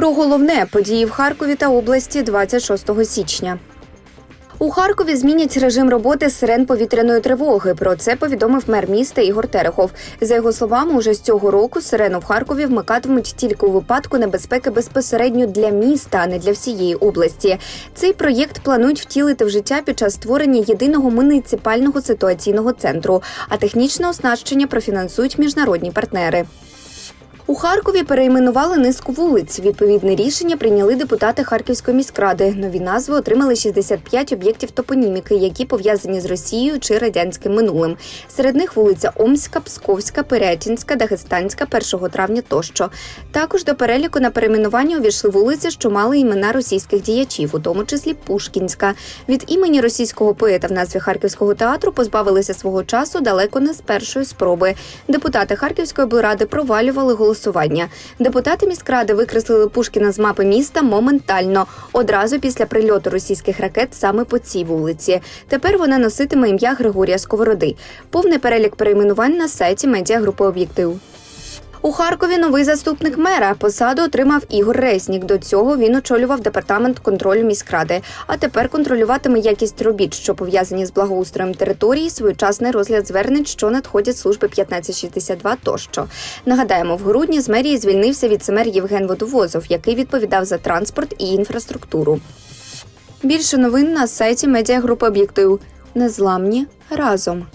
Про головне події в Харкові та області 26 січня. У Харкові змінять режим роботи сирен повітряної тривоги. Про це повідомив мер міста Ігор Терехов. За його словами, уже з цього року сирену в Харкові вмикатимуть тільки у випадку небезпеки безпосередньо для міста, а не для всієї області. Цей проєкт планують втілити в життя під час створення єдиного муніципального ситуаційного центру, а технічне оснащення профінансують міжнародні партнери. У Харкові перейменували низку вулиць. Відповідне рішення прийняли депутати Харківської міськради. Нові назви отримали 65 об'єктів топоніміки, які пов'язані з Росією чи радянським минулим. Серед них вулиця Омська, Псковська, Пирятінська, Дагестанська, 1 травня тощо. Також до переліку на перейменування увійшли вулиці, що мали імена російських діячів, у тому числі Пушкінська. Від імені російського поета в назві Харківського театру позбавилися свого часу далеко не з першої спроби. Депутати Харківської облради провалювали голосування. Депутати міськради викреслили Пушкіна з мапи міста моментально, одразу після прильоту російських ракет саме по цій вулиці. Тепер вона носитиме ім'я Григорія Сковороди. Повний перелік перейменувань на сайті медіагрупи Об'єктив. У Харкові новий заступник мера. Посаду отримав Ігор Резнік. До цього він очолював департамент контролю міськради. А тепер контролюватиме якість робіт, що пов'язані з благоустроєм території, своєчасний розгляд звернень, що надходять служби 1562 тощо. Нагадаємо, в грудні з мерії звільнився віцемер Євген Водовозов, який відповідав за транспорт і інфраструктуру. Більше новин на сайті медіагрупи Об'єктив. Незламні разом.